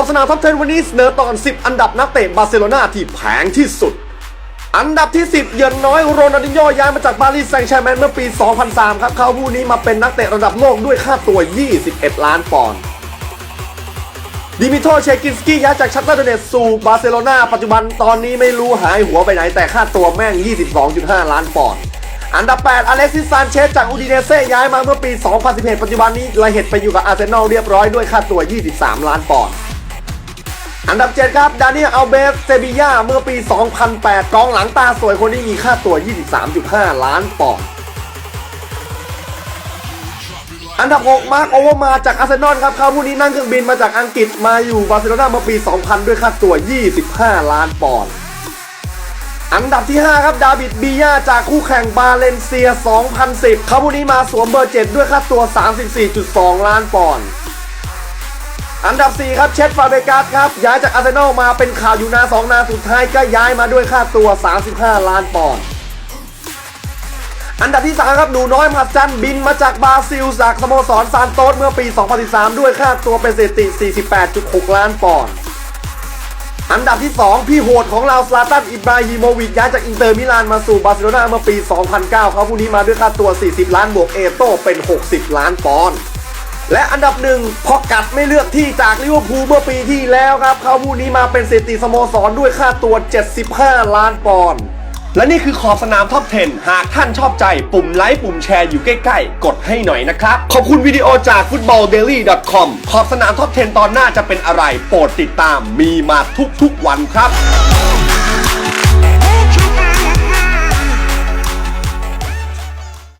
อบสนามท็อป10วันนี้เสนอตอน 10 อันดับนักเตะบาร์เซโลนาที่แพงที่สุด อันดับที่ 10เหยินน้อยโรนัลดินโญย้ายมาจากปารีสแซงต์แชร์แมงเมื่อปี 2003 ครับ เขาผู้นี้มาเป็นนักเตะระดับโลกด้วยค่าตัว 21 ล้านปอนด์ดิมิโตเชกินสกี้ย้ายจากชัตเตอร์เดเนตสู่บาร์เซโลนาปัจจุบันตอนนี้ไม่รู้หายหัวไปไหนแต่ค่าตัวแม่ง 22.5 ล้านปอนด์อันดับ 8 อเล็กซิสซานเชสจากอูดิเนเซ่ย้ายมาเมื่อปี 2011 ปัจจุบันนี้ระเหตุไปอยู่กับอาร์เซนอลเรียบร้อยด้วยค่าตัว 23 ล้านปอนด์ อันดับ 7 ครับ ดานิเอลเบสเซบียาเมื่อปี 2008 กองหลังตาสวยคนนี้มีค่าตัว 23.5 ล้านปอนด์อันดับ 6 มาร์คโอเวอร์มาจากอาร์เซนอลครับเขาผู้นี้นั่งเครื่องบินมาจากอังกฤษมาอยู่บาร์เซโลนาเมื่อปี 2000 ด้วยค่าตัว 25 ล้านปอนด์อันดับที่ 5 ครับ ดาวิดบียาจากคู่แข่งบาเลนเซีย 2010 เขาผู้นี้มาสวมเบอร์ 7 ด้วยค่าตัว 34.2 ล้านปอนด์ อันดับ 4 ครับเชสฟาเบกัสครับ ย้ายจากอาร์เซนอลมาเป็นข่าวอยู่นาสองนาสุดท้ายก็ย้ายมาด้วยค่าตัว 35 ล้านปอนด์อันดับที่ 3 ครับ หนูน้อยมหัศจรรย์บินมาจากบราซิล จากสโมสรซานโตสเมื่อปี 2013 ด้วยค่าตัวเป็นสถิติ 48.6 ล้านปอนด์อันดับที่ 2 พี่โหดของเราซาตันอิบราฮิโมวิชย้ายจากอินเตอร์มิลานมาสู่บาร์เซโลนาเมื่อปี 2009 เขาผู้นี้มาด้วยค่าตัว 40 ล้านบวกเอโต้เป็น 60 ล้านปอนด์ และอันดับหนึ่งพอกัดไม่เลือกที่จากลิเวอร์พูลเมื่อปีที่แล้วครับ เขาผู้นี้มาเป็นสถิติสโมสรด้วยค่าตัว 75 ล้านปอนด์และนี่คือขอบสนามท็อป 10 หากท่านชอบใจปุ่มไลค์ปุ่มแชร์อยู่ใกล้ๆ กดให้หน่อยนะครับ ขอบคุณวิดีโอจาก footballdaily.com ขอบสนามท็อป 10 ตอนหน้าจะเป็นอะไร โปรดติดตามมีมาทุกๆวันครับ